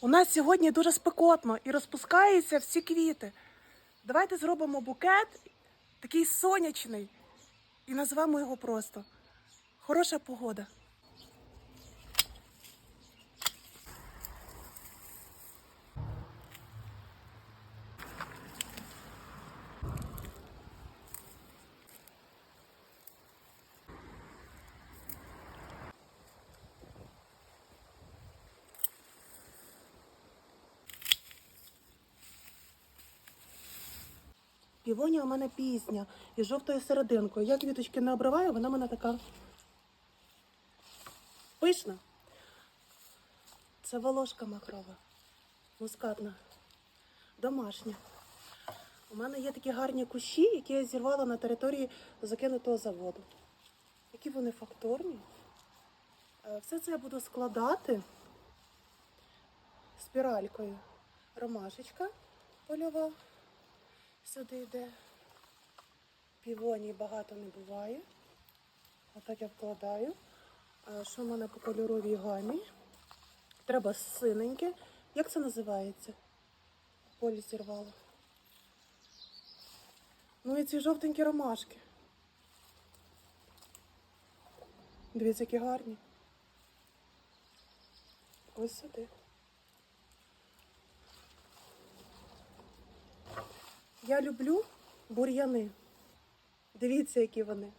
У нас сьогодні дуже спекотно і розпускаються всі квіти. Давайте зробимо букет такий сонячний і назвемо його просто Хороша погода. Півонія у мене пізня із жовтою серединкою. Я квіточки не обриваю, вона в мене така пишна. Це волошка махрова, мускатна, домашня. У мене є такі гарні кущі, які я зірвала на території закинутого заводу. Які вони факторні. Е, Все це я буду складати спіралькою. Ромашечка польова сюди йде. Півоній багато не буває. Отак я вкладаю. Що в мене по кольоровій гамі? Треба синеньке. Як це називається? Полі зірвала. Ну і ці жовтенькі ромашки. Дивіться, які гарні. Ось сюди. Я люблю бур'яни. Дивіться, які вони.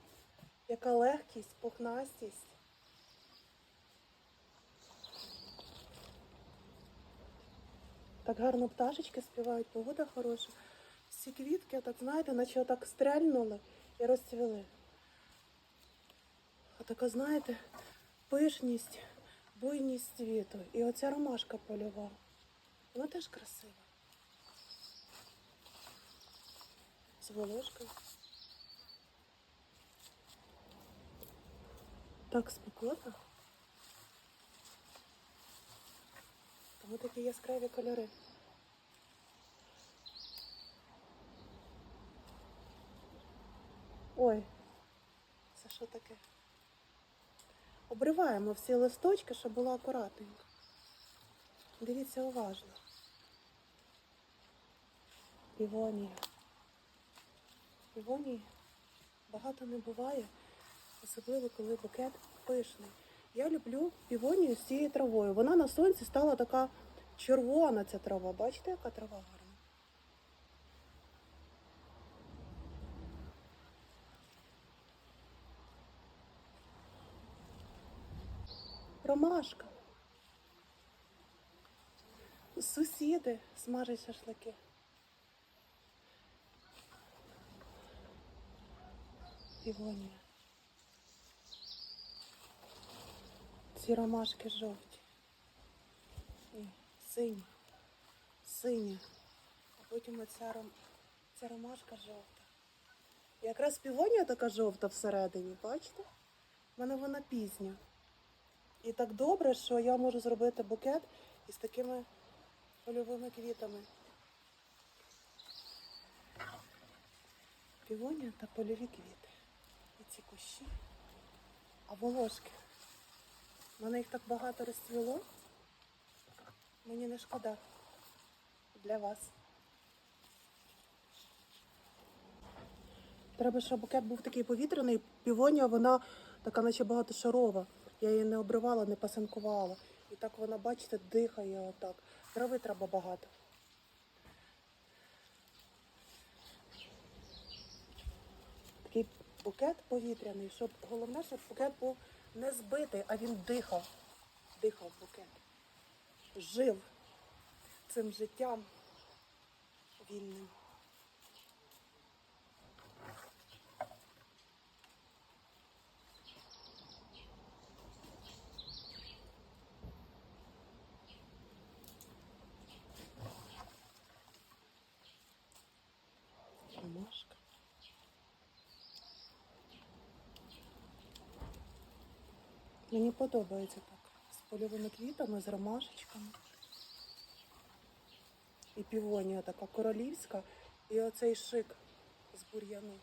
Яка легкість, пухнастість. Так гарно пташечки співають, погода хороша. Всі квітки, так знаєте, наче отак стрельнули і розцвіли. А така, знаєте, пишність, буйність світу. І оця ромашка польова. Вона теж красива. З волошкою. Так спекотно. Тому такі яскраві кольори. Ой, це що таке? Обриваємо всі листочки, щоб було акуратненько. Дивіться уважно. Півонія. Півонії багато не буває, особливо коли букет пишний. Я люблю півонію з цією травою. Вона на сонці стала така червона ця трава. Бачите, яка трава гарна? Ромашка. Сусіди смажать шашлики. Півонія. Ці ромашки жовті. І сині. Синя. А потім оця ром... ця ромашка жовта. Якраз півонія така жовта всередині, бачите? У мене вона пізня. І так добре, що я можу зробити букет із такими польовими квітами. Півонія та польові квіти. Ці кущі. А волошки. У мене їх так багато розцвіло. Мені не шкода для вас. Треба, щоб букет був такий повітряний. Півонія, вона така, наче багатошарова. Я її не обривала, не пасинкувала. І так вона, бачите, дихає отак. Трави треба багато. Такий букет повітряний, щоб головне, щоб букет був не збитий, а він дихав. Дихав букет. Жив цим життям вільним. Ромашка. Мені подобається так. З польовими квітами, з ромашечками. І півонія така королівська. І оцей шик з бур'яну.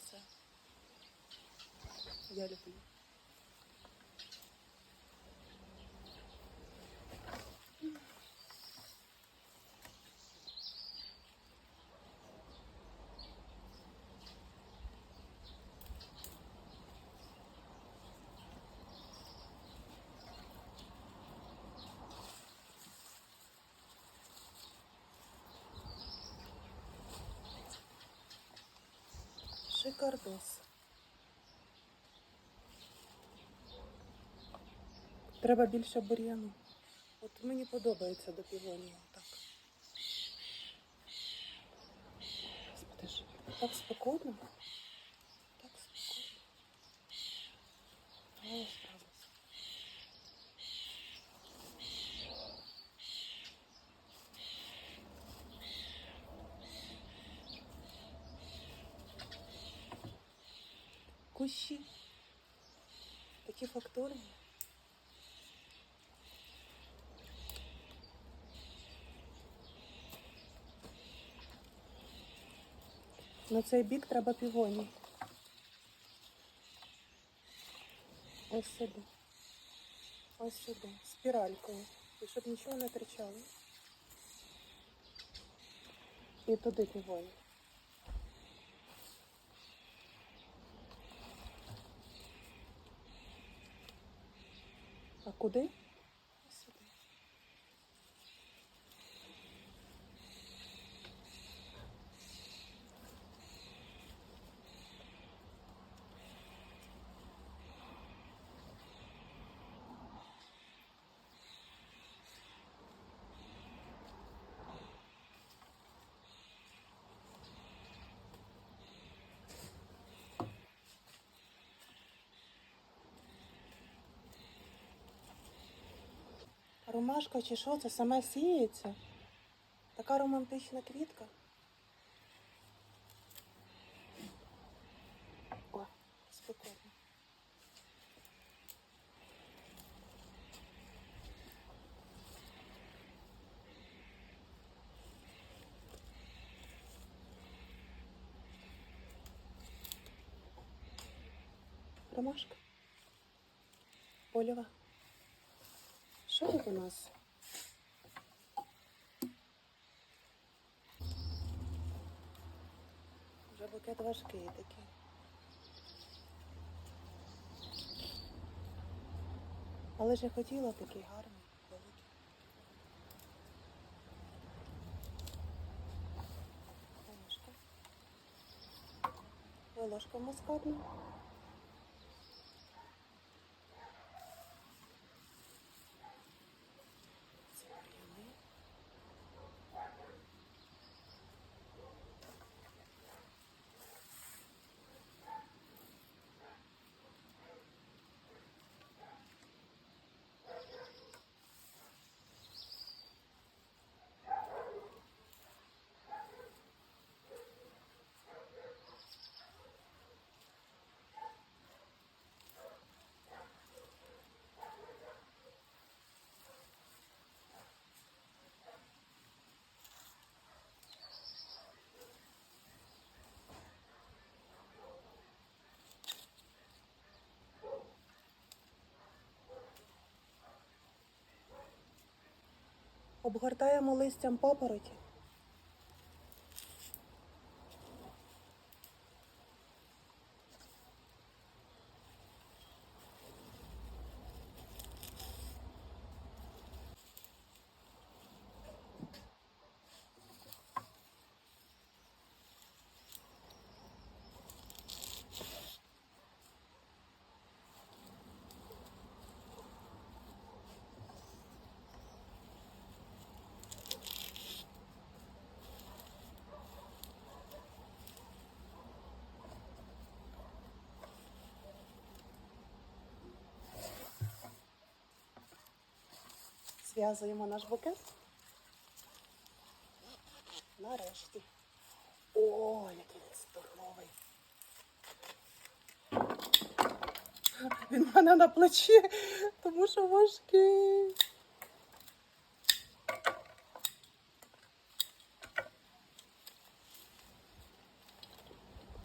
Все. Я люблю. Мускардос. Треба більше бур'яну. От мені подобається до півонії. Так. Господи так спокійно. Так спокійно. Але Такі фактурні. На цей бік треба півоній. Ось сюди. Ось сюди. Спіралькою. І щоб нічого не тричало. І туди півоній. Куди? Ромашка чи що, це саме сіється? Така романтична квітка. О, спокійно. Ромашка. Польова. У нас? Вже букет важкий такий. Але ж я хотіла такий гарний. Ложка. Ложка Обгортаємо листям папороті. Зв'язуємо наш букет. Нарешті. О, який він здоровий. Він мене на плечі, тому що важкий.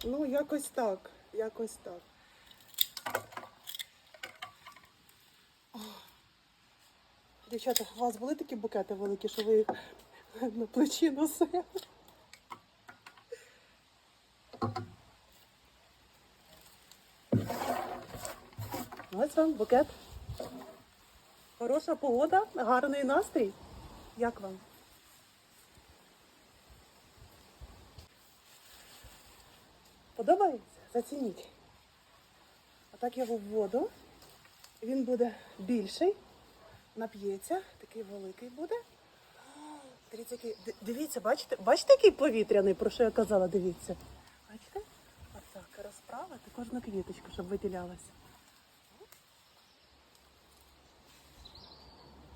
Ну, якось так, якось так. Дівчата, у вас були такі букети великі, що ви їх на плечі носили? Ось вам букет. Хороша погода, гарний настрій. Як вам? Подобається? Зацініть. Отак його в воду. Він буде більший, нап'ється, такий великий буде. Дивіться, який, дивіться, бачите, бачите, який повітряний, про що я казала, дивіться. Бачите? Отак, розправити кожну квіточку, щоб виділялася.